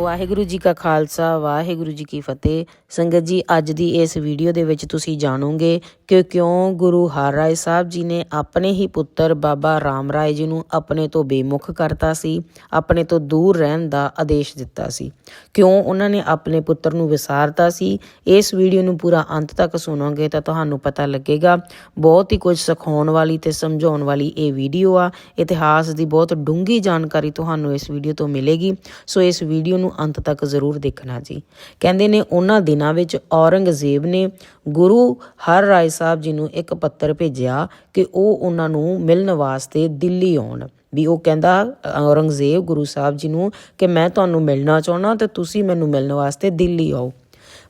ਵਾਹਿਗੁਰੂ ਜੀ ਕਾ ਖਾਲਸਾ, ਵਾਹਿਗੁਰੂ ਜੀ ਕੀ ਫਤਿਹ। ਸੰਗਤ ਜੀ, ਅੱਜ ਦੀ ਇਸ ਵੀਡੀਓ ਦੇ ਵਿੱਚ ਤੁਸੀਂ ਜਾਣੋਗੇ ਕਿ ਕਿਉਂ ਗੁਰੂ ਹਰ ਰਾਏ ਸਾਹਿਬ ਜੀ ਨੇ ਆਪਣੇ ਹੀ ਪੁੱਤਰ ਬਾਬਾ ਰਾਮ ਰਾਏ ਜੀ ਨੂੰ ਆਪਣੇ ਤੋਂ ਬੇਮੁਖ ਕਰਤਾ ਸੀ, ਆਪਣੇ ਤੋਂ ਦੂਰ ਰਹਿਣ ਦਾ ਆਦੇਸ਼ ਦਿੱਤਾ ਸੀ। ਕਿਉਂ ਉਹਨਾਂ ਨੇ ਆਪਣੇ ਪੁੱਤਰ ਨੂੰ ਵਿਸਾਰਤਾ ਸੀ? ਇਸ ਵੀਡੀਓ ਨੂੰ ਪੂਰਾ ਅੰਤ ਤੱਕ ਸੁਣੋਗੇ ਤਾਂ ਤੁਹਾਨੂੰ ਪਤਾ ਲੱਗੇਗਾ, ਬਹੁਤ ਹੀ ਕੁਝ ਸਿਖਾਉਣ ਵਾਲੀ ਤੇ ਸਮਝਾਉਣ ਵਾਲੀ ਇਹ ਵੀਡੀਓ ਆ। ਇਤਿਹਾਸ ਦੀ ਬਹੁਤ ਡੂੰਘੀ ਜਾਣਕਾਰੀ ਤੁਹਾਨੂੰ ਇਸ ਵੀਡੀਓ ਤੋਂ ਮਿਲੇਗੀ। ਸੋ ਇਸ ਵੀਡੀਓ ਨੂੰ ਅੰਤ ਤੱਕ ਜ਼ਰੂਰ ਦੇਖਣਾ ਜੀ। ਕਹਿੰਦੇ ਨੇ, ਉਹਨਾਂ ਦਿਨਾਂ ਵਿੱਚ ਔਰੰਗਜ਼ੇਬ ਨੇ ਗੁਰੂ ਹਰ ਰਾਏ ਸਾਹਿਬ ਜੀ ਨੂੰ ਇੱਕ ਪੱਤਰ ਭੇਜਿਆ ਕਿ ਉਹ ਉਹਨਾਂ ਨੂੰ ਮਿਲਣ ਵਾਸਤੇ ਦਿੱਲੀ ਆਉਣ। ਵੀ ਉਹ ਕਹਿੰਦਾ ਔਰੰਗਜ਼ੇਬ ਗੁਰੂ ਸਾਹਿਬ ਜੀ ਨੂੰ ਕਿ ਮੈਂ ਤੁਹਾਨੂੰ ਮਿਲਣਾ ਚਾਹੁੰਦਾ ਤੇ ਤੁਸੀਂ ਮੈਨੂੰ ਮਿਲਣ ਵਾਸਤੇ ਦਿੱਲੀ ਆਓ।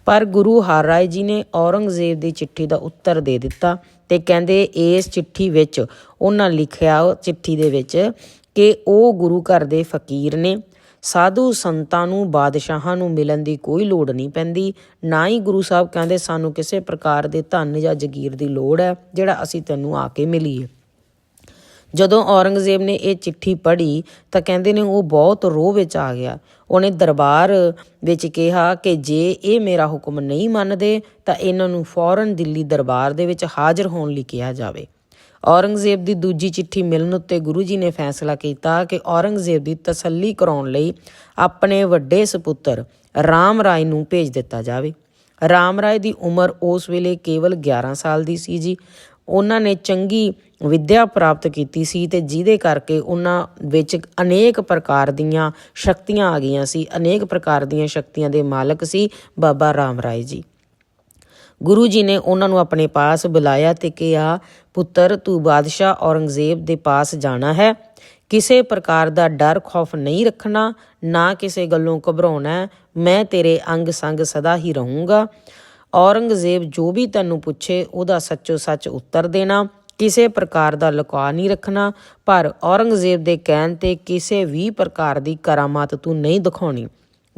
ਪਰ ਗੁਰੂ ਹਰ ਰਾਏ ਜੀ ਨੇ ਔਰੰਗਜ਼ੇਬ ਦੀ ਚਿੱਠੀ ਦਾ ਉੱਤਰ ਦੇ ਦਿੱਤਾ ਤੇ ਕਹਿੰਦੇ ਇਸ ਚਿੱਠੀ ਵਿੱਚ ਉਹਨਾਂ ਲਿਖਿਆ ਉਹ ਚਿੱਠੀ ਦੇ ਵਿੱਚ ਕਿ ਉਹ ਗੁਰੂ ਘਰ ਦੇ ਫਕੀਰ ਨੇ ਸਾਧੂ ਸੰਤਾਂ ਨੂੰ, ਬਾਦਸ਼ਾਹਾਂ ਨੂੰ ਮਿਲਣ ਦੀ ਕੋਈ ਲੋੜ ਨਹੀਂ ਪੈਂਦੀ। ਨਾ ਹੀ ਗੁਰੂ ਸਾਹਿਬ ਕਹਿੰਦੇ, ਸਾਨੂੰ ਕਿਸੇ ਪ੍ਰਕਾਰ ਦੇ ਧਨ ਜਾਂ ਜ਼ਗੀਰ ਦੀ ਲੋੜ ਹੈ, ਜਿਹੜਾ ਅਸੀਂ ਤੈਨੂੰ ਆ ਕੇ ਮਿਲੀਏ। ਜਦੋਂ ਔਰੰਗਜ਼ੇਬ ਨੇ ਇਹ ਚਿੱਠੀ ਪੜ੍ਹੀ, ਤਾਂ ਕਹਿੰਦੇ ਨੇ, ਉਹ ਬਹੁਤ ਰੋਹ ਵਿੱਚ ਆ ਗਿਆ। ਉਹਨੇ ਦਰਬਾਰ ਵਿੱਚ ਕਿਹਾ ਕਿ ਜੇ ਇਹ ਮੇਰਾ ਹੁਕਮ ਨਹੀਂ ਮੰਨਦੇ, ਤਾਂ ਇਹਨਾਂ ਨੂੰ ਫੌਰਨ ਦਿੱਲੀ ਦਰਬਾਰ ਦੇ ਵਿੱਚ ਹਾਜ਼ਰ ਹੋਣ ਲਈ ਕਿਹਾ ਜਾਵੇ। ਔਰੰਗਜ਼ੇਬ ਦੀ ਦੂਜੀ ਚਿੱਠੀ ਮਿਲਣ ਉੱਤੇ ਗੁਰੂ ਜੀ ਨੇ ਫੈਸਲਾ ਕੀਤਾ ਕਿ ਔਰੰਗਜ਼ੇਬ ਦੀ ਤਸੱਲੀ ਕਰਾਉਣ ਲਈ ਆਪਣੇ ਵੱਡੇ ਸੁਪੁੱਤਰ ਰਾਮ ਰਾਏ ਨੂੰ ਭੇਜ ਦਿੱਤਾ ਜਾਵੇ। ਰਾਮ ਰਾਏ ਦੀ ਉਮਰ ਉਸ ਵੇਲੇ ਕੇਵਲ 11 ਸਾਲ ਦੀ ਸੀ ਜੀ। ਉਹਨਾਂ ਨੇ ਚੰਗੀ ਵਿੱਦਿਆ ਪ੍ਰਾਪਤ ਕੀਤੀ ਸੀ ਤੇ ਜਿਹਦੇ ਕਰਕੇ ਉਹਨਾਂ ਵਿੱਚ ਅਨੇਕ ਪ੍ਰਕਾਰ ਦੀਆਂ ਸ਼ਕਤੀਆਂ ਆ ਗਈਆਂ ਸੀ। ਅਨੇਕ ਪ੍ਰਕਾਰ ਦੀਆਂ ਸ਼ਕਤੀਆਂ ਦੇ ਮਾਲਕ ਸੀ ਬਾਬਾ ਰਾਮ ਰਾਏ ਜੀ। ਗੁਰੂ ਜੀ ਨੇ ਉਹਨਾਂ ਨੂੰ ਆਪਣੇ ਪਾਸ ਬੁਲਾਇਆ ਤੇ ਕਿਹਾ, ਪੁੱਤਰ, ਤੂੰ ਬਾਦਸ਼ਾਹ ਔਰੰਗਜ਼ੇਬ ਦੇ ਪਾਸ ਜਾਣਾ ਹੈ। ਕਿਸੇ ਪ੍ਰਕਾਰ ਦਾ ਡਰ ਖੌਫ ਨਹੀਂ ਰੱਖਣਾ, ਨਾ ਕਿਸੇ ਗੱਲੋਂ ਘਬਰਾਉਣਾ। ਮੈਂ ਤੇਰੇ ਅੰਗ ਸੰਗ ਸਦਾ ਹੀ ਰਹੂੰਗਾ। ਔਰੰਗਜ਼ੇਬ ਜੋ ਵੀ ਤੈਨੂੰ ਪੁੱਛੇ, ਉਹਦਾ ਸੱਚੋ ਸੱਚ ਉੱਤਰ ਦੇਣਾ। ਕਿਸੇ ਪ੍ਰਕਾਰ ਦਾ ਲੁਕਾ ਨਹੀਂ ਰੱਖਣਾ, ਪਰ ਔਰੰਗਜ਼ੇਬ ਦੇ ਕਹਿਣ ਤੇ ਕਿਸੇ ਵੀ ਪ੍ਰਕਾਰ ਦੀ ਕਰਾਮਾਤ ਤੂੰ ਨਹੀਂ ਦਿਖਾਉਣੀ।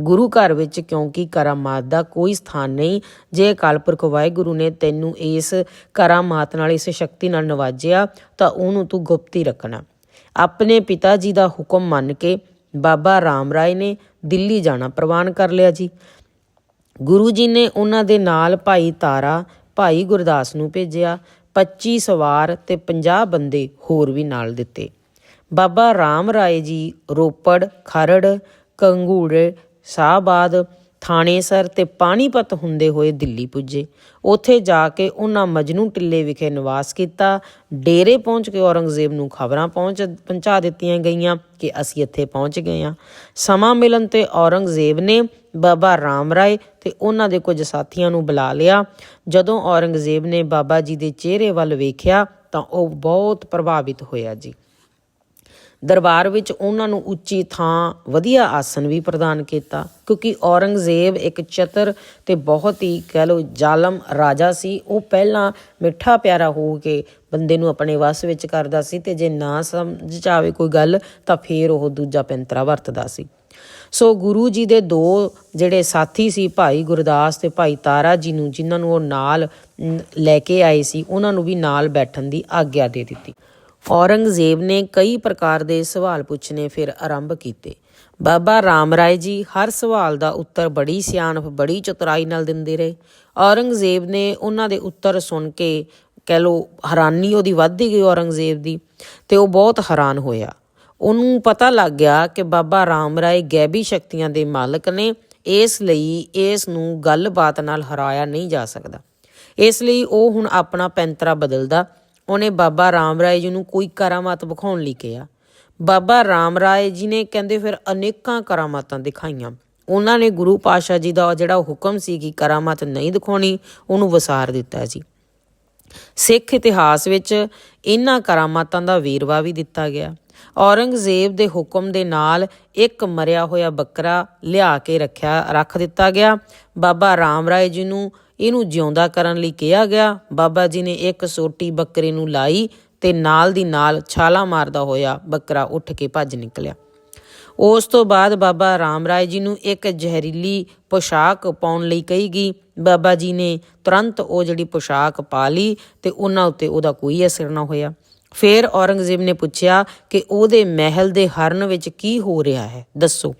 ਗੁਰੂ ਘਰ ਵਿੱਚ ਕਿਉਂਕਿ ਕਰਾਮਾਤ ਦਾ ਕੋਈ ਸਥਾਨ ਨਹੀਂ। ਜੇ ਅਕਾਲ ਪੁਰਖ ਵਾਹਿਗੁਰੂ ਨੇ ਤੈਨੂੰ ਇਸ ਕਰਾਮਾਤ ਨਾਲ, ਇਸ ਸ਼ਕਤੀ ਨਾਲ ਨਵਾਜਿਆ, ਤਾਂ ਉਹਨੂੰ ਤੂੰ ਗੁਪਤੀ ਰੱਖਣਾ। ਆਪਣੇ ਪਿਤਾ ਜੀ ਦਾ ਹੁਕਮ ਮੰਨ ਕੇ ਬਾਬਾ ਰਾਮ ਰਾਏ ਨੇ ਦਿੱਲੀ ਜਾਣਾ ਪ੍ਰਵਾਨ ਕਰ ਲਿਆ ਜੀ। ਗੁਰੂ ਜੀ ਨੇ ਉਹਨਾਂ ਦੇ ਨਾਲ ਭਾਈ ਤਾਰਾ, ਭਾਈ ਗੁਰਦਾਸ ਨੂੰ ਭੇਜਿਆ 25 ਸਵਾਰ ਤੇ 50 ਬੰਦੇ ਹੋਰ ਵੀ ਨਾਲ ਦਿੱਤੇ। ਬਾਬਾ ਰਾਮ ਰਾਏ ਜੀ ਰੋਪੜ, ਖਰੜ, ਕੰਗੂੜੇ ਸਾਹਬਾਦ ਥਾਣੇਸਰ ਤੇ ਪਾਣੀਪਤ ਹੁੰਦੇ ਹੋਏ ਦਿੱਲੀ ਪੁੱਜੇ। ਉੱਥੇ ਜਾ ਕੇ ਉਹਨਾਂ ਮਜਨੂ ਟਿੱਲੇ ਵਿਖੇ ਨਿਵਾਸ ਕੀਤਾ। ਡੇਰੇ ਪਹੁੰਚ ਕੇ ਔਰੰਗਜ਼ੇਬ ਨੂੰ ਖਬਰਾਂ ਪਹੁੰਚ ਪਹੁੰਚਾ ਦਿੱਤੀਆਂ ਗਈਆਂ ਕਿ ਅਸੀਂ ਇੱਥੇ ਪਹੁੰਚ ਗਏ ਹਾਂ। ਸਮਾਂ ਮਿਲਣ ਤੇ ਔਰੰਗਜ਼ੇਬ ਨੇ ਬਾਬਾ ਰਾਮ ਰਾਏ ਤੇ ਉਹਨਾਂ ਦੇ ਕੁਝ ਸਾਥੀਆਂ ਨੂੰ ਬੁਲਾ ਲਿਆ। ਜਦੋਂ ਔਰੰਗਜ਼ੇਬ ਨੇ ਬਾਬਾ ਜੀ ਦੇ ਚਿਹਰੇ ਵੱਲ ਵੇਖਿਆ ਤਾਂ ਉਹ ਬਹੁਤ ਪ੍ਰਭਾਵਿਤ ਹੋਇਆ ਜੀ। ਦਰਬਾਰ ਵਿੱਚ ਉਹਨਾਂ ਨੂੰ ਉੱਚੀ ਥਾਂ ਵਧੀਆ ਆਸਨ ਵੀ ਪ੍ਰਦਾਨ ਕੀਤਾ, ਕਿਉਂਕਿ ਔਰੰਗਜ਼ੇਬ ਇੱਕ ਚਤਰ ਤੇ ਬਹੁਤ ਹੀ ਕਹਿ ਲਓ ਜ਼ਾਲਮ ਰਾਜਾ ਸੀ। ਉਹ ਪਹਿਲਾਂ ਮਿੱਠਾ ਪਿਆਰਾ ਹੋ ਕੇ ਬੰਦੇ ਨੂੰ ਆਪਣੇ ਵਸ ਵਿੱਚ ਕਰਦਾ ਸੀ ਤੇ ਜੇ ਨਾ ਸਮਝ ਚ ਆਵੇ ਕੋਈ ਗੱਲ ਤਾਂ ਫੇਰ ਉਹ ਦੂਜਾ ਪੈਂਤਰਾ ਵਰਤਦਾ ਸੀ। ਸੋ ਗੁਰੂ ਜੀ ਦੇ ਦੋ ਜਿਹੜੇ ਸਾਥੀ ਸੀ, ਭਾਈ ਗੁਰਦਾਸ ਤੇ ਭਾਈ ਤਾਰਾ ਜੀ ਨੂੰ ਜਿਨ੍ਹਾਂ ਨੂੰ ਉਹ ਨਾਲ ਲੈ ਕੇ ਆਏ ਸੀ, ਉਹਨਾਂ ਨੂੰ ਵੀ ਨਾਲ ਬੈਠਣ ਦੀ ਆਗਿਆ ਦੇ ਦਿੱਤੀ। ਔਰੰਗਜ਼ੇਬ ਨੇ ਕਈ ਪ੍ਰਕਾਰ ਦੇ ਸਵਾਲ ਪੁੱਛਣੇ ਫਿਰ ਆਰੰਭ ਕੀਤੇ। ਬਾਬਾ ਰਾਮ ਰਾਏ ਜੀ ਹਰ ਸਵਾਲ ਦਾ ਉੱਤਰ ਬੜੀ ਸਿਆਣਪ, ਬੜੀ ਚਤੁਰਾਈ ਨਾਲ ਦਿੰਦੇ ਰਹੇ। ਔਰੰਗਜ਼ੇਬ ਨੇ ਉਹਨਾਂ ਦੇ ਉੱਤਰ ਸੁਣ ਕੇ ਕਹਿ ਲੋ ਹੈਰਾਨੀ ਉਹਦੀ ਵੱਧਦੀ ਗਈ ਔਰੰਗਜ਼ੇਬ ਦੀ ਤੇ ਉਹ ਬਹੁਤ ਹੈਰਾਨ ਹੋਇਆ। ਉਹਨੂੰ ਪਤਾ ਲੱਗ ਗਿਆ ਕਿ ਬਾਬਾ ਰਾਮ ਰਾਏ ਗੈਬੀ ਸ਼ਕਤੀਆਂ ਦੇ ਮਾਲਕ ਨੇ, ਇਸ ਲਈ ਇਸ ਨੂੰ ਗੱਲਬਾਤ ਨਾਲ ਹਰਾਇਆ ਨਹੀਂ ਜਾ ਸਕਦਾ। ਇਸ ਲਈ ਉਹ ਹੁਣ ਆਪਣਾ ਪੈਂਤਰਾ ਬਦਲਦਾ ਉਹਨੇ ਬਾਬਾ ਰਾਮ ਰਾਏ ਜੀ ਨੂੰ ਕੋਈ ਕਰਾਮਾਤ ਵਿਖਾਉਣ ਲਈ ਕਿਹਾ। ਬਾਬਾ ਰਾਮ ਰਾਏ ਜੀ ਨੇ ਕਹਿੰਦੇ ਫਿਰ ਅਨੇਕਾਂ ਕਰਾਮਾਤਾਂ ਦਿਖਾਈਆਂ। ਉਹਨਾਂ ਨੇ ਗੁਰੂ ਪਾਸ਼ਾ ਜੀ ਦਾ ਜਿਹੜਾ ਹੁਕਮ ਸੀ ਕਿ ਕਰਾਮਾਤ ਨਹੀਂ ਦਿਖਾਉਣੀ, ਉਹਨੂੰ ਵਸਾਰ ਦਿੱਤਾ ਜੀ। ਸਿੱਖ ਇਤਿਹਾਸ ਵਿੱਚ ਇਹਨਾਂ ਕਰਾਮਾਤਾਂ ਦਾ ਵੇਰਵਾ ਵੀ ਦਿੱਤਾ ਗਿਆ। ਔਰੰਗਜ਼ੇਬ ਦੇ ਹੁਕਮ ਦੇ ਨਾਲ ਇੱਕ ਮਰਿਆ ਹੋਇਆ ਬੱਕਰਾ ਲਿਆ ਕੇ ਰੱਖਿਆ, ਰੱਖ ਦਿੱਤਾ ਗਿਆ। ਬਾਬਾ ਰਾਮ ਰਾਏ ਜੀ ਨੂੰ ਇਹਨੂੰ ਜਿਉਂਦਾ ਕਰਨ ਲਈ ਕਿਹਾ ਗਿਆ। ਬਾਬਾ ਜੀ ਨੇ ਇੱਕ ਸੋਟੀ ਬੱਕਰੇ ਨੂੰ ਲਾਈ ਤੇ ਨਾਲ ਦੀ ਨਾਲ ਛਾਲਾ ਮਾਰਦਾ ਹੋਇਆ ਬੱਕਰਾ ਉੱਠ ਕੇ ਭੱਜ ਨਿਕਲਿਆ। ਉਸ ਤੋਂ ਬਾਅਦ ਬਾਬਾ ਰਾਮ ਰਾਏ ਜੀ ਨੂੰ ਇੱਕ ਜ਼ਹਿਰੀਲੀ ਪੋਸ਼ਾਕ ਪਾਉਣ ਲਈ ਕਹੀ ਗਈ। ਬਾਬਾ ਜੀ ਨੇ ਤੁਰੰਤ ਉਹ ਜਿਹੜੀ ਪੋਸ਼ਾਕ ਪਾ ਲਈ ਤੇ ਉਹਨਾਂ ਉੱਤੇ ਉਹਦਾ ਕੋਈ ਅਸਰ ਨਾ ਹੋਇਆ। ਫਿਰ ਔਰੰਗਜ਼ੇਬ ਨੇ ਪੁੱਛਿਆ ਕਿ ਉਹਦੇ ਮਹਿਲ ਦੇ ਹਰਨ ਵਿੱਚ ਕੀ ਹੋ ਰਿਹਾ ਹੈ? ਦੱਸੋ।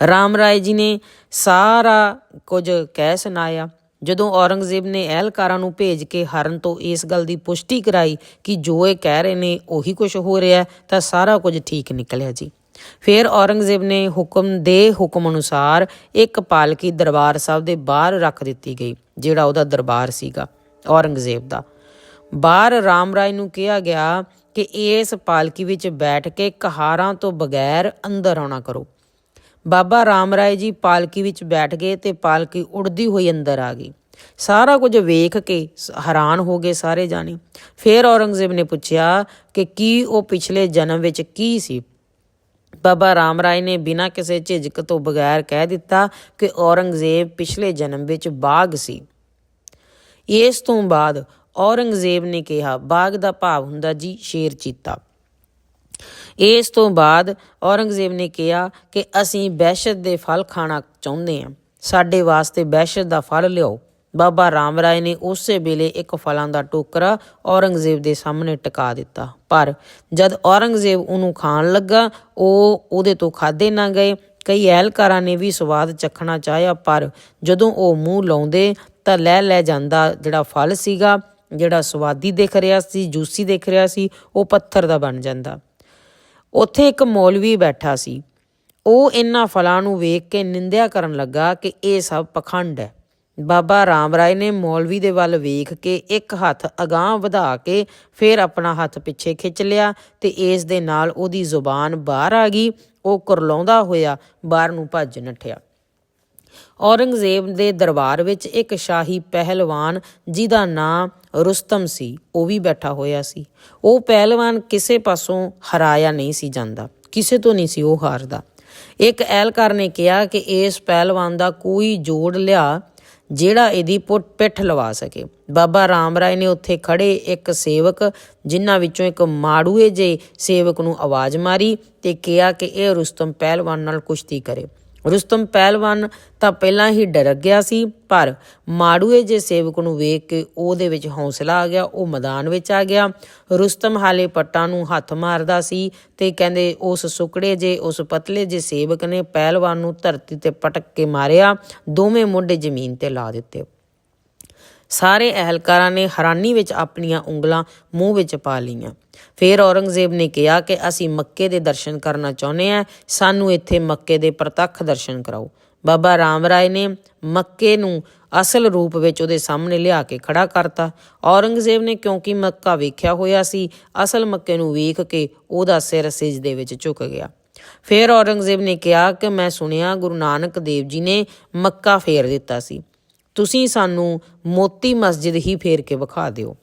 ਰਾਮ ਰਾਏ ਜੀ ਨੇ ਸਾਰਾ ਕੁਝ ਕਹਿ ਸੁਣਾਇਆ। ਜਦੋਂ ਔਰੰਗਜ਼ੇਬ ਨੇ ਅਹਿਲਕਾਰਾਂ ਨੂੰ ਭੇਜ ਕੇ ਹਰਨ ਤੋਂ ਇਸ ਗੱਲ ਦੀ ਪੁਸ਼ਟੀ ਕਰਾਈ ਕਿ ਜੋ ਇਹ ਕਹਿ ਰਹੇ ਨੇ ਉਹੀ ਕੁਝ ਹੋ ਰਿਹਾ ਤਾਂ ਸਾਰਾ ਕੁਝ ਠੀਕ ਨਿਕਲਿਆ ਜੀ। ਫਿਰ ਔਰੰਗਜ਼ੇਬ ਨੇ ਹੁਕਮ ਦੇ ਹੁਕਮ ਅਨੁਸਾਰ ਇੱਕ ਪਾਲਕੀ ਦਰਬਾਰ ਸਾਹਿਬ ਦੇ ਬਾਹਰ ਰੱਖ ਦਿੱਤੀ ਗਈ, ਜਿਹੜਾ ਉਹਦਾ ਦਰਬਾਰ ਸੀਗਾ, ਔਰੰਗਜ਼ੇਬ ਦਾ। ਬਾਹਰ ਰਾਮ ਰਾਏ ਨੂੰ ਕਿਹਾ ਗਿਆ ਕਿ ਇਸ ਪਾਲਕੀ ਵਿੱਚ ਬੈਠ ਕੇ ਕਹਾਰਾਂ ਤੋਂ ਬਗੈਰ ਅੰਦਰ ਆਉਣਾ ਕਰੋ। ਬਾਬਾ ਰਾਮ ਰਾਏ ਜੀ ਪਾਲਕੀ ਵਿੱਚ ਬੈਠ ਗਏ ਤੇ ਪਾਲਕੀ ਉੜਦੀ ਹੋਈ ਅੰਦਰ ਆ ਗਈ। ਸਾਰਾ ਕੁਝ ਵੇਖ ਕੇ ਹੈਰਾਨ ਹੋ ਗਏ ਸਾਰੇ ਜਾਣੇ। ਫਿਰ ਔਰੰਗਜ਼ੇਬ ਨੇ ਪੁੱਛਿਆ ਕਿ ਕੀ ਉਹ ਪਿਛਲੇ ਜਨਮ ਵਿੱਚ ਕੀ ਸੀ? ਬਾਬਾ ਰਾਮ ਰਾਏ ਨੇ ਬਿਨਾਂ ਕਿਸੇ ਝਿਜਕ ਤੋਂ ਬਗੈਰ ਕਹਿ ਦਿੱਤਾ ਕਿ ਔਰੰਗਜ਼ੇਬ ਪਿਛਲੇ ਜਨਮ ਵਿੱਚ ਬਾਗ ਸੀ। ਇਸ ਤੋਂ ਬਾਅਦ ਔਰੰਗਜ਼ੇਬ ਨੇ ਕਿਹਾ, ਬਾਗ ਦਾ ਭਾਵ ਹੁੰਦਾ ਜੀ ਸ਼ੇਰ ਚੀਤਾ। ਇਸ ਤੋਂ ਬਾਅਦ ਔਰੰਗਜ਼ੇਬ ਨੇ ਕਿਹਾ ਕਿ ਅਸੀਂ ਬਹਿਸ਼ਤ ਦੇ ਫਲ ਖਾਣਾ ਚਾਹੁੰਦੇ ਹਾਂ। ਸਾਡੇ ਵਾਸਤੇ ਬਹਿਸ਼ਤ ਦਾ ਫਲ ਲਿਆਓ। ਬਾਬਾ ਰਾਮ ਰਾਏ ਨੇ ਉਸੇ ਵੇਲੇ ਇੱਕ ਫਲਾਂ ਦਾ ਟੋਕਰਾ ਔਰੰਗਜ਼ੇਬ ਦੇ ਸਾਹਮਣੇ ਟਿਕਾ ਦਿੱਤਾ। ਪਰ ਜਦ ਔਰੰਗਜ਼ੇਬ ਉਹਨੂੰ ਖਾਣ ਲੱਗਾ, ਉਹ ਉਹਦੇ ਤੋਂ ਖਾਦੇ ਨਾ ਗਏ। ਕਈ ਅਹਿਲਕਾਰਾਂ ਨੇ ਵੀ ਸਵਾਦ ਚੱਖਣਾ ਚਾਹਿਆ, ਪਰ ਜਦੋਂ ਉਹ ਮੂੰਹ ਲਾਉਂਦੇ ਤਾਂ ਲੈ ਲੈ ਜਾਂਦਾ ਜਿਹੜਾ ਫਲ ਸੀਗਾ, ਜਿਹੜਾ ਸਵਾਦੀ ਦਿਖ ਰਿਹਾ ਸੀ, ਜੂਸੀ ਦਿਖ ਰਿਹਾ ਸੀ, ਉਹ ਪੱਥਰ ਦਾ ਬਣ ਜਾਂਦਾ। ਉੱਥੇ ਇੱਕ ਮੌਲਵੀ ਬੈਠਾ ਸੀ। ਉਹ ਇਹਨਾਂ ਫਲਾਂ ਨੂੰ ਵੇਖ ਕੇ ਨਿੰਦਿਆ ਕਰਨ ਲੱਗਾ ਕਿ ਇਹ ਸਭ ਪਖੰਡ ਹੈ। ਬਾਬਾ ਰਾਮ ਰਾਏ ਨੇ ਮੌਲਵੀ ਦੇ ਵੱਲ ਵੇਖ ਕੇ ਇੱਕ ਹੱਥ ਅਗਾਂਹ ਵਧਾ ਕੇ ਫਿਰ ਆਪਣਾ ਹੱਥ ਪਿੱਛੇ ਖਿੱਚ ਲਿਆ ਤੇ ਇਸ ਦੇ ਨਾਲ ਉਹਦੀ ਜ਼ੁਬਾਨ ਬਾਹਰ ਆ ਗਈ। ਉਹ ਕੁਰਲਾਉਂਦਾ ਹੋਇਆ ਬਾਹਰ ਨੂੰ ਭੱਜ ਨੱਠਿਆ। ਔਰੰਗਜ਼ੇਬ ਦੇ ਦਰਬਾਰ ਵਿੱਚ ਇੱਕ ਸ਼ਾਹੀ ਪਹਿਲਵਾਨ, ਜਿਹਦਾ ਨਾਂ ਰੁਸਤਮ ਸੀ, ਉਹ ਵੀ ਬੈਠਾ ਹੋਇਆ ਸੀ। ਉਹ ਪਹਿਲਵਾਨ ਕਿਸੇ ਪਾਸੋਂ ਹਰਾਇਆ ਨਹੀਂ ਸੀ ਜਾਂਦਾ, ਕਿਸੇ ਤੋਂ ਨਹੀਂ ਸੀ ਉਹ ਹਾਰਦਾ। ਇੱਕ ਐਲਕਾਰ ਨੇ ਕਿਹਾ ਕਿ ਇਸ ਪਹਿਲਵਾਨ ਦਾ ਕੋਈ ਜੋੜ ਲਿਆ ਜਿਹੜਾ ਇਹਦੀ ਪੁੱਟ ਪਿੱਠ ਲਵਾ ਸਕੇ। ਬਾਬਾ ਰਾਮ ਰਾਏ ਨੇ ਉੱਥੇ ਖੜੇ ਇੱਕ ਸੇਵਕ, ਜਿਨ੍ਹਾਂ ਵਿੱਚੋਂ ਇੱਕ ਮਾੜੂਏ ਜੇ ਸੇਵਕ ਨੂੰ ਆਵਾਜ਼ ਮਾਰੀ ਤੇ ਕਿਹਾ ਕਿ ਇਹ ਰੁਸਤਮ ਪਹਿਲਵਾਨ ਨਾਲ ਕੁਸ਼ਤੀ ਕਰੇ। ਰੁਸਤਮ ਪਹਿਲਵਾਨ ਤਾਂ ਪਹਿਲਾਂ ਹੀ ਡਰ ਗਿਆ ਸੀ, ਪਰ ਮਾੜੂਏ ਜੇ ਸੇਵਕ ਨੂੰ ਵੇਖ ਕੇ ਉਹਦੇ ਵਿੱਚ ਹੌਸਲਾ ਆ ਗਿਆ, ਉਹ ਮੈਦਾਨ ਵਿੱਚ ਆ ਗਿਆ। ਰੁਸਤਮ ਹਾਲੇ ਪੱਟਾਂ ਨੂੰ ਹੱਥ ਮਾਰਦਾ ਸੀ ਤੇ ਕਹਿੰਦੇ ਉਸ ਸੁਕੜੇ ਜੇ ਉਸ ਪਤਲੇ ਜੇ ਸੇਵਕ ਨੇ ਪਹਿਲਵਾਨ ਨੂੰ ਧਰਤੀ ਤੇ ਪਟਕ ਕੇ ਮਾਰਿਆ, ਦੋਵੇਂ ਮੁੰਡੇ ਜ਼ਮੀਨ ਤੇ ਲਾ ਦਿੱਤੇ। ਸਾਰੇ ਅਹਿਲਕਾਰਾਂ ਨੇ ਹੈਰਾਨੀ ਵਿੱਚ ਆਪਣੀਆਂ ਉਂਗਲਾਂ ਮੂੰਹ ਵਿੱਚ ਪਾ ਲਈਆਂ। ਫਿਰ ਔਰੰਗਜ਼ੇਬ ਨੇ ਕਿਹਾ ਕਿ ਅਸੀਂ ਮੱਕੇ ਦੇ ਦਰਸ਼ਨ ਕਰਨਾ ਚਾਹੁੰਦੇ ਹਾਂ, ਸਾਨੂੰ ਇੱਥੇ ਮੱਕੇ ਦੇ ਪ੍ਰਤੱਖ ਦਰਸ਼ਨ ਕਰਾਓ। ਬਾਬਾ ਰਾਮ ਰਾਏ ਨੇ ਮੱਕੇ ਨੂੰ ਅਸਲ ਰੂਪ ਵਿੱਚ ਉਹਦੇ ਸਾਹਮਣੇ ਲਿਆ ਕੇ ਖੜਾ ਕਰਤਾ। ਔਰੰਗਜ਼ੇਬ ਨੇ ਕਿਉਂਕਿ ਮੱਕਾ ਵੇਖਿਆ ਹੋਇਆ ਸੀ, ਅਸਲ ਮੱਕੇ ਨੂੰ ਵੇਖ ਕੇ ਉਹਦਾ ਸਿਰ ਸਿਜਦੇ ਵਿੱਚ ਝੁਕ ਗਿਆ। ਫਿਰ ਔਰੰਗਜ਼ੇਬ ਨੇ ਕਿਹਾ ਕਿ ਮੈਂ ਸੁਣਿਆ ਗੁਰੂ ਨਾਨਕ ਦੇਵ ਜੀ ਨੇ ਮੱਕਾ ਫੇਰ ਦਿੱਤਾ ਸੀ। ਤੁਸੀਂ ਸਾਨੂੰ ਮੋਤੀ ਮਸਜਿਦ ਹੀ ਫੇਰ ਕੇ ਵਿਖਾ ਦਿਓ।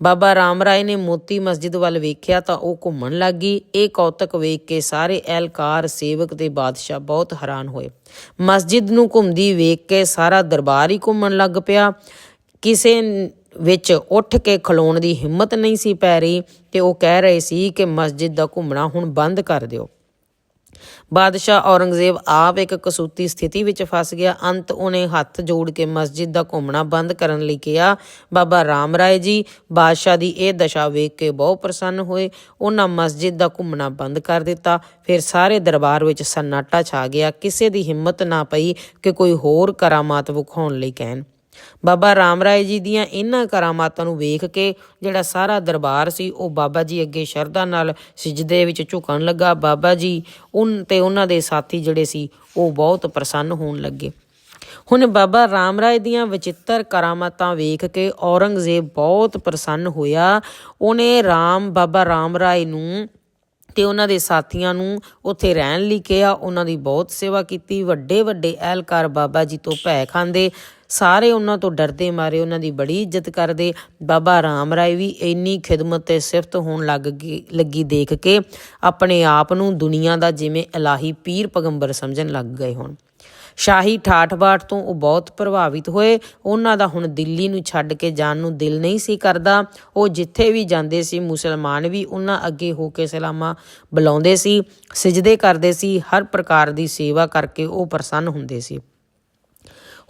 ਬਾਬਾ ਰਾਮ ਰਾਏ ਨੇ ਮੋਤੀ ਮਸਜਿਦ ਵੱਲ ਵੇਖਿਆ ਤਾਂ ਉਹ ਘੁੰਮਣ ਲੱਗੀ ਇਹ ਕੌਤਕ ਵੇਖ ਕੇ ਸਾਰੇ ਐਲਕਾਰ ਸੇਵਕ ਤੇ ਬਾਦਸ਼ਾਹ ਬਹੁਤ ਹੈਰਾਨ ਹੋਏ। ਮਸਜਿਦ ਨੂੰ ਘੁੰਮਦੀ ਵੇਖ ਕੇ ਸਾਰਾ ਦਰਬਾਰ ਹੀ ਘੁੰਮਣ ਲੱਗ ਪਿਆ। ਕਿਸੇ ਵਿੱਚ ਉੱਠ ਕੇ ਖਲੋਣ ਦੀ ਹਿੰਮਤ ਨਹੀਂ ਸੀ ਪੈ ਰਹੀ ਤੇ ਉਹ ਕਹਿ ਰਹੇ ਸੀ ਕਿ ਮਸਜਿਦ ਦਾ ਘੁੰਮਣਾ ਹੁਣ ਬੰਦ ਕਰ ਦਿਓ। ਬਾਦਸ਼ਾਹ ਔਰੰਗਜ਼ੇਬ ਆਪ ਇੱਕ ਕਸੂਤੀ ਸਥਿਤੀ ਵਿੱਚ ਫਸ ਗਿਆ। ਅੰਤ ਉਹਨੇ ਹੱਥ ਜੋੜ ਕੇ ਮਸਜਿਦ ਦਾ ਘੁੰਮਣਾ ਬੰਦ ਕਰਨ ਲਈ ਕਿਹਾ। ਬਾਬਾ ਰਾਮ ਰਾਏ ਜੀ ਬਾਦਸ਼ਾਹ ਦੀ ਇਹ ਦਸ਼ਾ ਵੇਖ ਕੇ ਬਹੁਤ ਪ੍ਰਸੰਨ ਹੋਏ। ਉਹਨਾਂ ਮਸਜਿਦ ਦਾ ਘੁੰਮਣਾ ਬੰਦ ਕਰ ਦਿੱਤਾ। ਫਿਰ ਸਾਰੇ ਦਰਬਾਰ ਵਿੱਚ ਸੰਨਾਟਾ ਛਾ ਗਿਆ। ਕਿਸੇ ਦੀ ਹਿੰਮਤ ਨਾ ਪਈ ਕਿ ਕੋਈ ਹੋਰ ਕਰਾਮਾਤ ਵਿਖਾਉਣ ਲਈ ਕਹਿਣ। ਬਾਬਾ ਰਾਮ ਰਾਏ ਜੀ ਦੀਆਂ ਇਹਨਾਂ ਕਰਾਮਾਤਾਂ ਨੂੰ ਵੇਖ ਕੇ ਜਿਹੜਾ ਸਾਰਾ ਦਰਬਾਰ ਸੀ, ਉਹ ਬਾਬਾ ਜੀ ਅੱਗੇ ਸ਼ਰਧਾ ਨਾਲ ਸਿਜਦੇ ਵਿੱਚ ਝੁਕਣ ਲੱਗਾ। ਬਾਬਾ ਜੀ ਉਨ ਤੇ ਉਹਨਾਂ ਦੇ ਸਾਥੀ ਜਿਹੜੇ ਸੀ, ਉਹ ਬਹੁਤ ਪ੍ਰਸੰਨ ਹੋਣ ਲੱਗੇ। ਹੁਣ ਬਾਬਾ ਰਾਮ ਰਾਏ ਦੀਆਂ ਵਿਚਿੱਤਰ ਕਰਾਮਾਤਾਂ ਵੇਖ ਕੇ ਔਰੰਗਜ਼ੇਬ ਬਹੁਤ ਪ੍ਰਸੰਨ ਹੋਇਆ। ਉਹਨੇ ਰਾਮ, ਬਾਬਾ ਰਾਮ ਰਾਏ ਨੂੰ ਤੇ ਉਹਨਾਂ ਦੇ ਸਾਥੀਆਂ ਨੂੰ ਉੱਥੇ ਰਹਿਣ ਲਈ ਕਿਹਾ। ਉਹਨਾਂ ਦੀ ਬਹੁਤ ਸੇਵਾ ਕੀਤੀ। ਵੱਡੇ ਵੱਡੇ ਅਹਿਲਕਾਰ ਬਾਬਾ ਜੀ ਤੋਂ ਭੈ ਖਾਂਦੇ। ਸਾਰੇ ਉਹਨਾਂ ਤੋਂ ਡਰਦੇ ਮਾਰੇ। ਉਹਨਾਂ ਦੀ ਬੜੀ ਇੱਜ਼ਤ ਕਰਦੇ। ਬਾਬਾ ਰਾਮ ਰਾਏ ਵੀ ਇੰਨੀ ਖਿਦਮਤ ਤੇ ਸਿਫਤ ਹੋਣ ਲੱਗ ਗਈ ਲੱਗੀ ਦੇਖ ਕੇ ਆਪਣੇ ਆਪ ਨੂੰ ਦੁਨੀਆ ਦਾ ਜਿਵੇਂ ਇਲਾਹੀ ਪੀਰ ਪੈਗੰਬਰ ਸਮਝਣ ਲੱਗ ਗਏ ਹੋਣ। ਸ਼ਾਹੀ ਠਾਠ-ਬਾਠ ਤੋਂ ਉਹ ਬਹੁਤ ਪ੍ਰਭਾਵਿਤ ਹੋਏ। ਉਹਨਾਂ ਦਾ ਹੁਣ ਦਿੱਲੀ ਨੂੰ ਛੱਡ ਕੇ ਜਾਣ ਨੂੰ ਦਿਲ ਨਹੀਂ ਸੀ ਕਰਦਾ। ਉਹ ਜਿੱਥੇ ਵੀ ਜਾਂਦੇ ਸੀ, ਮੁਸਲਮਾਨ ਵੀ ਉਹਨਾਂ ਅੱਗੇ ਹੋ ਕੇ ਸਲਾਮਾ ਬੁਲਾਉਂਦੇ ਸੀ, ਸਜਦੇ ਕਰਦੇ ਸੀ, ਹਰ ਪ੍ਰਕਾਰ ਦੀ ਸੇਵਾ ਕਰਕੇ ਉਹ ਪ੍ਰਸੰਨ ਹੁੰਦੇ ਸੀ।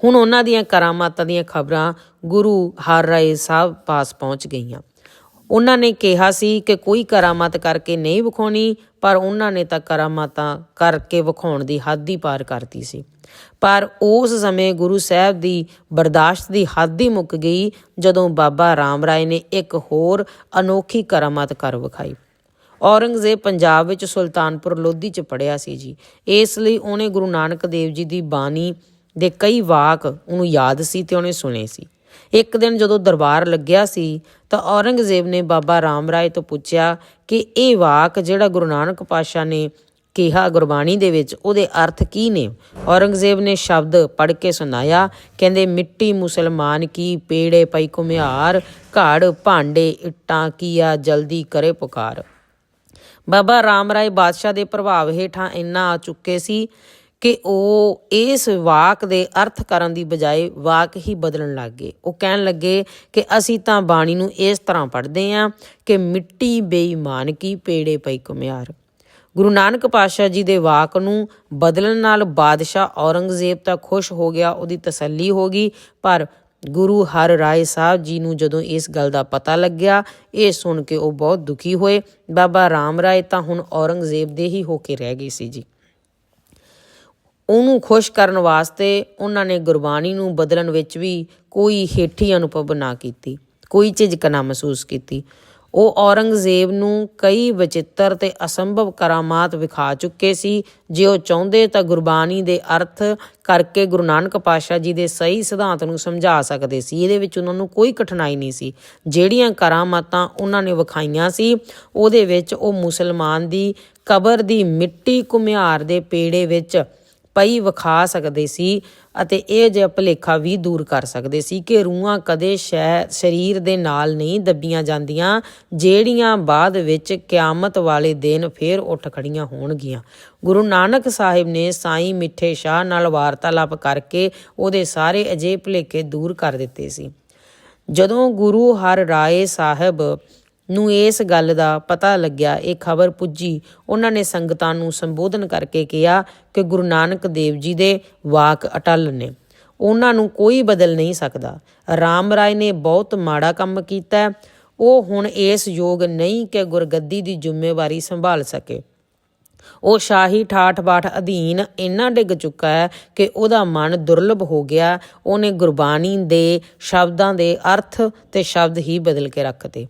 ਹੁਣ ਉਹਨਾਂ ਦੀਆਂ ਕਰਾਮਾਤਾਂ ਦੀਆਂ ਖਬਰਾਂ ਗੁਰੂ ਹਰ ਰਾਏ ਸਾਹਿਬ ਪਾਸ ਪਹੁੰਚ ਗਈਆਂ। ਉਹਨਾਂ ਨੇ ਕਿਹਾ ਸੀ ਕਿ ਕੋਈ ਕਰਾਮਾਤ ਕਰਕੇ ਨਹੀਂ ਵਿਖਾਉਣੀ, ਪਰ ਉਹਨਾਂ ਨੇ ਤਾਂ ਕਰਾਮਾਤਾਂ ਕਰਕੇ ਵਿਖਾਉਣ ਦੀ ਹੱਦ ਹੀ ਪਾਰ ਕਰਤੀ ਸੀ। ਪਰ ਉਸ ਸਮੇਂ ਗੁਰੂ ਸਾਹਿਬ ਦੀ ਬਰਦਾਸ਼ਤ ਦੀ ਹੱਦ ਹੀ ਮੁੱਕ ਗਈ ਜਦੋਂ ਬਾਬਾ ਰਾਮ ਰਾਏ ਨੇ ਇੱਕ ਹੋਰ ਅਨੋਖੀ ਕਰਾਮਾਤ ਕਰ ਵਿਖਾਈ। ਔਰੰਗਜ਼ੇਬ ਪੰਜਾਬ ਵਿੱਚ ਸੁਲਤਾਨਪੁਰ ਲੋਧੀ ਚ ਪੜਿਆ ਸੀ ਜੀ। ਇਸ ਲਈ ਉਹਨੇ ਗੁਰੂ ਨਾਨਕ ਦੇਵ ਜੀ ਦੀ ਬਾਣੀ ਦੇ ਕਈ ਵਾਕ ਉਹਨੂੰ ਯਾਦ ਸੀ ਤੇ ਉਹਨੇ ਸੁਣੇ ਸੀ। ਇੱਕ ਦਿਨ ਜਦੋਂ ਦਰਬਾਰ ਲੱਗਿਆ ਸੀ, ਤਾਂ ਔਰੰਗਜ਼ੇਬ ਨੇ ਬਾਬਾ ਰਾਮ ਰਾਏ ਤੋਂ ਪੁੱਛਿਆ ਕਿ ਇਹ ਵਾਕ ਜਿਹੜਾ ਗੁਰੂ ਨਾਨਕ ਪਾਸ਼ਾ ਨੇ ਕਿਹਾ ਗੁਰਬਾਣੀ ਦੇ ਵਿੱਚ, ਉਹਦੇ ਅਰਥ ਕੀ ਨੇ? ਔਰੰਗਜ਼ੇਬ ਨੇ ਸ਼ਬਦ ਪੜ੍ਹ ਕੇ ਸੁਣਾਇਆ, ਕਹਿੰਦੇ, ਮਿੱਟੀ ਮੁਸਲਮਾਨ ਕੀ ਪੇੜੇ ਪਈ ਕੁਮਿਆਰ ਘੜ ਭਾਂਡੇ ਇੱਟਾਂ ਕੀਆ ਜਲਦੀ ਕਰੇ ਪੁਕਾਰ। ਬਾਬਾ ਰਾਮ ਰਾਏ ਬਾਦਸ਼ਾਹ ਦੇ ਪ੍ਰਭਾਵ ਹੇਠਾਂ ਇੰਨਾ ਆ ਚੁੱਕੇ ਸੀ ਕਿ ਉਹ ਇਸ ਵਾਕ ਦੇ ਅਰਥ ਕਰਨ ਦੀ ਬਜਾਏ ਵਾਕ ਹੀ ਬਦਲਣ ਲੱਗ ਗਏ। ਉਹ ਕਹਿਣ ਲੱਗੇ ਕਿ ਅਸੀਂ ਤਾਂ ਬਾਣੀ ਨੂੰ ਇਸ ਤਰ੍ਹਾਂ ਪੜ੍ਹਦੇ ਆਂ ਕਿ ਮਿੱਟੀ ਬੇਈਮਾਨ ਕੀ ਪੇੜੇ ਪਈ ਕੁਮਿਆਰ ਗੁਰੂ ਨਾਨਕ ਪਾਤਸ਼ਾਹ ਜੀ ਦੇ ਵਾਕ ਨੂੰ ਬਦਲਣ ਨਾਲ ਬਾਦਸ਼ਾਹ ਔਰੰਗਜ਼ੇਬ ਤਾਂ ਖੁਸ਼ ਹੋ ਗਿਆ, ਉਹਦੀ ਤਸੱਲੀ ਹੋ ਗਈ, ਪਰ ਗੁਰੂ ਹਰ ਰਾਏ ਸਾਹਿਬ ਜੀ ਨੂੰ ਜਦੋਂ ਇਸ ਗੱਲ ਦਾ ਪਤਾ ਲੱਗਿਆ, ਇਹ ਸੁਣ ਕੇ ਉਹ ਬਹੁਤ ਦੁਖੀ ਹੋਏ। ਬਾਬਾ ਰਾਮ ਰਾਏ ਤਾਂ ਹੁਣ ਔਰੰਗਜ਼ੇਬ ਦੇ ਹੀ ਹੋ ਕੇ ਰਹਿ ਗਏ ਸੀ ਜੀ। ਉਹਨੂੰ ਖੁਸ਼ ਕਰਨ ਵਾਸਤੇ ਉਹਨਾਂ ਨੇ ਗੁਰਬਾਣੀ ਨੂੰ ਬਦਲਣ ਵਿੱਚ ਵੀ ਕੋਈ ਹੇਠੀ ਅਨੁਭਵ ਨਾ ਕੀਤੀ, ਕੋਈ ਝਿਜਕ ਨਾ ਮਹਿਸੂਸ ਕੀਤੀ। ਉਹ ਔਰੰਗਜ਼ੇਬ ਨੂੰ ਕਈ ਵਿਚਿੱਤਰ ਤੇ ਅਸੰਭਵ ਕਰਾਮਾਤ ਵਿਖਾ ਚੁੱਕੇ ਸੀ। ਜੇ ਉਹ ਚਾਹੁੰਦੇ ਤਾਂ ਗੁਰਬਾਣੀ ਦੇ ਅਰਥ ਕਰਕੇ ਗੁਰੂ ਨਾਨਕ ਪਾਤਸ਼ਾਹ ਜੀ ਦੇ ਸਹੀ ਸਿਧਾਂਤ ਨੂੰ ਸਮਝਾ ਸਕਦੇ ਸੀ। ਇਹਦੇ ਵਿੱਚ ਉਹਨਾਂ ਨੂੰ ਕੋਈ ਕਠਿਨਾਈ ਨਹੀਂ ਸੀ। ਜਿਹੜੀਆਂ ਕਰਾਮਾਤਾਂ ਉਹਨਾਂ ਨੇ ਵਿਖਾਈਆਂ ਸੀ, ਉਹਦੇ ਵਿੱਚ ਉਹ ਮੁਸਲਮਾਨ ਦੀ ਕਬਰ ਦੀ ਮਿੱਟੀ ਕੁਮਿਆਰ ਦੇ ਪੇੜੇ ਵਿੱਚ ਪਈ ਵਿਖਾ ਸਕਦੇ ਸੀ ਅਤੇ ਇਹ ਜਿਹਾ ਭੁਲੇਖਾ ਵੀ ਦੂਰ ਕਰ ਸਕਦੇ ਸੀ ਕਿ ਰੂਹਾਂ ਕਦੇ ਸ਼ੈ, ਸਰੀਰ ਦੇ ਨਾਲ ਨਹੀਂ ਦੱਬੀਆਂ ਜਾਂਦੀਆਂ, ਜਿਹੜੀਆਂ ਬਾਅਦ ਵਿੱਚ ਕਿਆਮਤ ਵਾਲੇ ਦਿਨ ਫੇਰ ਉੱਠ ਖੜੀਆਂ ਹੋਣਗੀਆਂ। ਗੁਰੂ ਨਾਨਕ ਸਾਹਿਬ ਨੇ ਸਾਈਂ ਮਿੱਠੇ ਸ਼ਾਹ ਨਾਲ ਵਾਰਤਾਲਾਪ ਕਰਕੇ ਉਹਦੇ ਸਾਰੇ ਅਜੇ ਭੁਲੇਖੇ ਦੂਰ ਕਰ ਦਿੱਤੇ ਸੀ। ਜਦੋਂ ਗੁਰੂ ਹਰ ਰਾਏ ਸਾਹਿਬ ਨੂੰ ਇਸ ਗੱਲ ਦਾ ਪਤਾ ਲੱਗਿਆ, ਇਹ ਖਬਰ ਪੁੱਜੀ। ਉਹਨਾਂ ਨੇ ਸੰਗਤਾਂ ਨੂੰ ਸੰਬੋਧਨ ਕਰਕੇ ਕਿਹਾ ਕਿ ਗੁਰੂ ਨਾਨਕ ਦੇਵ ਜੀ ਦੇ ਵਾਕ ਅਟਲ ਨੇ। ਉਹਨਾਂ ਨੂੰ ਕੋਈ ਬਦਲ ਨਹੀਂ ਸਕਦਾ। ਰਾਮ ਰਾਏ ਨੇ ਬਹੁਤ ਮਾੜਾ ਕੰਮ ਕੀਤਾ ਉਹ ਹੁਣ ਇਸ ਯੋਗ ਨਹੀਂ ਕਿ ਗੁਰਗੱਦੀ ਦੀ ਜ਼ਿੰਮੇਵਾਰੀ ਸੰਭਾਲ ਸਕੇ। ਉਹ ਸ਼ਾਹੀ ਠਾਠ ਬਾਠ ਅਧੀਨ ਇੰਨਾ ਡਿੱਗ ਚੁੱਕਾ ਹੈ ਕਿ ਉਹਦਾ ਮਨ ਦੁਰਲਭ ਹੋ ਗਿਆ। ਉਹਨੇ ਗੁਰਬਾਣੀ ਦੇ ਸ਼ਬਦਾਂ ਦੇ ਅਰਥ ਤੇ ਸ਼ਬਦ ਹੀ ਬਦਲ ਕੇ ਰੱਖਤੇ।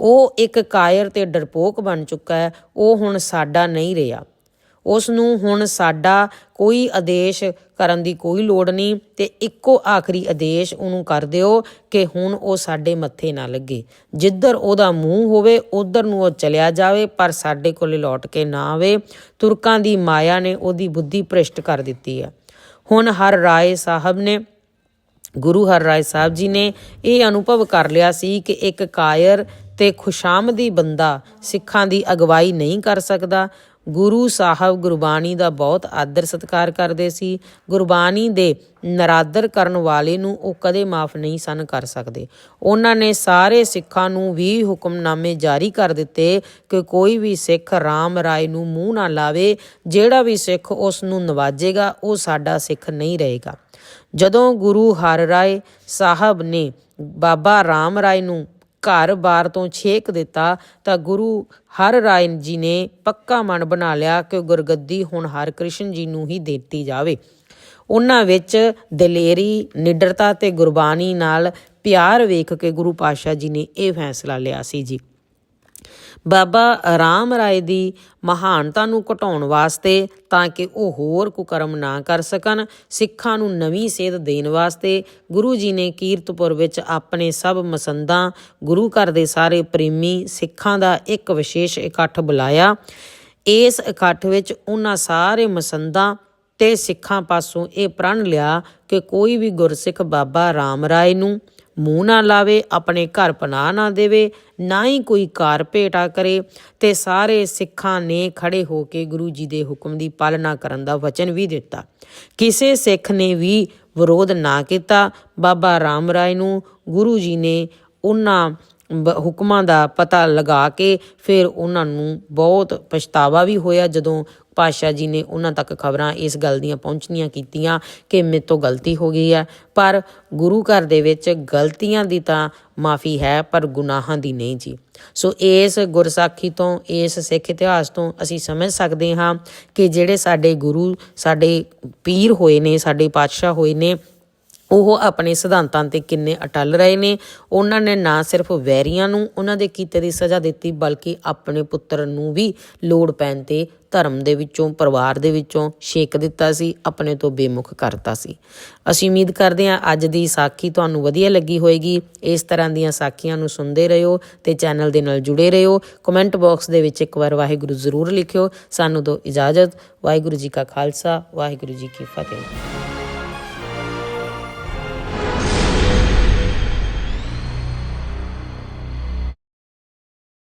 ਉਹ ਇੱਕ ਕਾਇਰ ਤੇ ਡਰਪੋਕ ਬਣ ਚੁੱਕਾ ਹੈ, ਉਹ ਹੁਣ ਸਾਡਾ ਨਹੀਂ ਰਿਹਾ। ਉਸ ਨੂੰ ਹੁਣ ਸਾਡਾ ਕੋਈ ਆਦੇਸ਼ ਕਰਨ ਦੀ ਕੋਈ ਲੋੜ ਨਹੀਂ ਤੇ ਇੱਕੋ ਆਖਰੀ ਆਦੇਸ਼ ਉਹਨੂੰ ਕਰ ਦਿਓ ਕਿ ਹੁਣ ਉਹ ਸਾਡੇ ਮੱਥੇ ਨਾ ਲੱਗੇ। ਜਿੱਧਰ ਉਹਦਾ ਮੂੰਹ ਹੋਵੇ, ਉਧਰ ਨੂੰ ਉਹ ਚਲਿਆ ਜਾਵੇ, ਪਰ ਸਾਡੇ ਕੋਲੇ ਲੌਟ ਕੇ ਨਾ ਆਵੇ। ਤੁਰਕਾਂ ਦੀ ਮਾਇਆ ਨੇ ਉਹਦੀ ਬੁੱਧੀ ਭ੍ਰਿਸ਼ਟ ਕਰ ਦਿੱਤੀ ਹੈ। ਹੁਣ ਹਰ ਰਾਏ ਸਾਹਿਬ ਨੇ, ਗੁਰੂ ਹਰ ਰਾਏ ਸਾਹਿਬ ਜੀ ਨੇ ਇਹ ਅਨੁਭਵ ਕਰ ਲਿਆ ਸੀ ਕਿ ਇੱਕ ਕਾਇਰ ਤੇ ਖੁਸ਼ਾਮਦੀ ਬੰਦਾ ਸਿੱਖਾਂ ਦੀ ਅਗਵਾਈ ਨਹੀਂ ਕਰ ਸਕਦਾ। ਗੁਰੂ ਸਾਹਿਬ ਗੁਰਬਾਣੀ ਦਾ ਬਹੁਤ ਆਦਰ ਸਤਿਕਾਰ ਕਰਦੇ ਸੀ। ਗੁਰਬਾਣੀ ਦੇ ਨਰਾਦਰ ਕਰਨ ਵਾਲੇ ਨੂੰ ਉਹ ਕਦੇ ਮਾਫ ਨਹੀਂ ਸਨ ਕਰ ਸਕਦੇ। ਉਹਨਾਂ ਨੇ ਸਾਰੇ ਸਿੱਖਾਂ ਨੂੰ ਵੀ ਹੁਕਮਨਾਮੇ ਜਾਰੀ ਕਰ ਦਿੱਤੇ ਕਿ ਕੋਈ ਵੀ ਸਿੱਖ ਰਾਮ ਰਾਏ ਨੂੰ ਮੂੰਹ ਨਾ ਲਾਵੇ। ਜਿਹੜਾ ਵੀ ਸਿੱਖ ਉਸ ਨੂੰ ਨਵਾਜੇਗਾ, ਉਹ ਸਾਡਾ ਸਿੱਖ ਨਹੀਂ ਰਹੇਗਾ। ਜਦੋਂ ਗੁਰੂ ਹਰ ਰਾਏ ਸਾਹਿਬ ਨੇ ਬਾਬਾ ਰਾਮ ਰਾਏ ਨੂੰ ਘਰ-ਬਾਰ ਤੋਂ ਛੇਕ ਦਿੱਤਾ ਤਾਂ ਗੁਰੂ ਹਰ ਰਾਏ ਜੀ ਨੇ ਪੱਕਾ ਮਨ ਬਣਾ ਲਿਆ ਕਿ ਗੁਰਗੱਦੀ ਹੁਣ ਹਰ ਕ੍ਰਿਸ਼ਨ ਜੀ ਨੂੰ ਹੀ ਦਿੱਤੀ ਜਾਵੇ। ਉਹਨਾਂ ਵਿੱਚ ਦਲੇਰੀ, ਨਿਡਰਤਾ ਤੇ ਗੁਰਬਾਣੀ ਨਾਲ ਪਿਆਰ ਵੇਖ ਕੇ ਗੁਰੂ ਪਾਤਸ਼ਾਹ ਜੀ ਨੇ ਇਹ ਫੈਸਲਾ ਲਿਆ ਸੀ ਜੀ। ਬਾਬਾ ਰਾਮ ਰਾਏ ਦੀ ਮਹਾਨਤਾ ਨੂੰ ਘਟਾਉਣ ਵਾਸਤੇ ਤਾਂ ਕਿ ਉਹ ਹੋਰ ਕੁਕਰਮ ਨਾ ਕਰ ਸਕਣ, ਸਿੱਖਾਂ ਨੂੰ ਨਵੀਂ ਸੇਧ ਦੇਣ ਵਾਸਤੇ ਗੁਰੂ ਜੀ ਨੇ ਕੀਰਤਪੁਰ ਵਿੱਚ ਆਪਣੇ ਸਭ ਮਸੰਦਾਂ, ਗੁਰੂ ਘਰ ਦੇ ਸਾਰੇ ਪ੍ਰੇਮੀ ਸਿੱਖਾਂ ਦਾ ਇੱਕ ਵਿਸ਼ੇਸ਼ ਇਕੱਠ ਬੁਲਾਇਆ। ਇਸ ਇਕੱਠ ਵਿੱਚ ਉਹਨਾਂ ਸਾਰੇ ਮਸੰਦਾਂ ਤੇ ਸਿੱਖਾਂ ਪਾਸੋਂ ਇਹ ਪ੍ਰਣ ਲਿਆ ਕਿ ਕੋਈ ਵੀ ਗੁਰਸਿੱਖ ਬਾਬਾ ਰਾਮ ਰਾਏ ਨੂੰ ਮੂੰਹ ਨਾ ਲਾਵੇ, ਆਪਣੇ ਘਰ ਪਨਾਹ ਨਾ ਦੇਵੇ, ਨਾ ਹੀ ਕੋਈ ਕਾਰ ਭੇਟਾ ਕਰੇ। ਤੇ ਸਾਰੇ ਸਿੱਖਾਂ ਨੇ ਖੜੇ ਹੋ ਕੇ ਗੁਰੂ ਜੀ ਦੇ ਹੁਕਮ ਦੀ ਪਾਲਣਾ ਕਰਨ ਦਾ ਵਚਨ ਵੀ ਦਿੱਤਾ। ਕਿਸੇ ਸਿੱਖ ਨੇ ਵੀ ਵਿਰੋਧ ਨਾ ਕੀਤਾ। ਬਾਬਾ ਰਾਮ ਰਾਏ ਨੂੰ ਗੁਰੂ ਜੀ ਨੇ ਉਹਨਾਂ ਹੁਕਮਾਂ ਦਾ ਪਤਾ ਲਗਾ ਕੇ ਫਿਰ ਉਹਨਾਂ ਨੂੰ ਬਹੁਤ ਪਛਤਾਵਾ ਵੀ ਹੋਇਆ ਜਦੋਂ ਪਾਤਸ਼ਾਹ ਜੀ ਨੇ ਉਹਨਾਂ ਤੱਕ ਖਬਰਾਂ ਇਸ ਗੱਲ ਦੀਆਂ ਪਹੁੰਚਣੀਆਂ ਕੀਤੀਆਂ ਕਿ ਮੇਰੇ ਤੋਂ ਗਲਤੀ ਹੋ ਗਈ ਹੈ। ਪਰ ਗੁਰੂ ਘਰ ਦੇ ਵਿੱਚ ਗਲਤੀਆਂ ਦੀ ਤਾਂ ਮਾਫੀ ਹੈ, ਪਰ ਗੁਨਾਹਾਂ ਦੀ ਨਹੀਂ ਜੀ। ਸੋ ਇਸ ਗੁਰਸਾਖੀ ਤੋਂ, ਇਸ ਸਿੱਖ ਇਤਿਹਾਸ ਤੋਂ ਅਸੀਂ ਸਮਝ ਸਕਦੇ ਹਾਂ ਕਿ ਜਿਹੜੇ ਸਾਡੇ ਗੁਰੂ, ਸਾਡੇ ਪੀਰ ਹੋਏ ਨੇ, ਸਾਡੇ ਪਾਤਸ਼ਾਹ ਹੋਏ ਨੇ ਉਹ ਆਪਣੇ ਸਿਧਾਂਤਾਂ ਤੇ ਕਿੰਨੇ ਅਟਲ ਰਹੇ ਨੇ। ਉਹਨਾਂ ਨੇ ਨਾ ਸਿਰਫ ਵੈਰੀਆਂ ਨੂੰ ਉਹਨਾਂ ਦੇ ਕੀਤੇ ਦੀ ਸਜ਼ਾ ਦਿੱਤੀ, ਬਲਕਿ ਆਪਣੇ ਪੁੱਤਰ ਨੂੰ ਵੀ ਲੋੜ ਪੈਣ ਤੇ ਧਰਮ ਦੇ ਵਿੱਚੋਂ, ਪਰਿਵਾਰ ਦੇ ਵਿੱਚੋਂ ਛੇਕ ਦਿੱਤਾ ਸੀ, ਆਪਣੇ ਤੋਂ ਬੇਮੁਖ ਕਰਤਾ ਸੀ। ਅਸੀਂ ਉਮੀਦ ਕਰਦੇ ਹਾਂ ਅੱਜ ਦੀ ਸਾਖੀ ਤੁਹਾਨੂੰ ਵਧੀਆ ਲੱਗੀ ਹੋਏਗੀ। ਇਸ ਤਰ੍ਹਾਂ ਦੀਆਂ ਸਾਖੀਆਂ ਨੂੰ ਸੁਣਦੇ ਰਹੋ ਤੇ ਚੈਨਲ ਦੇ ਨਾਲ ਜੁੜੇ ਰਹੋ। ਕਮੈਂਟ ਬਾਕਸ ਦੇ ਵਿੱਚ ਇੱਕ ਵਾਰ ਵਾਹਿਗੁਰੂ ਜ਼ਰੂਰ ਲਿਖਿਓ। ਸਾਨੂੰ ਦਿਓ ਇਜਾਜ਼ਤ। ਵਾਹਿਗੁਰੂ ਜੀ ਕਾ ਖਾਲਸਾ, ਵਾਹਿਗੁਰੂ ਜੀ ਕੀ ਫਤਿਹ।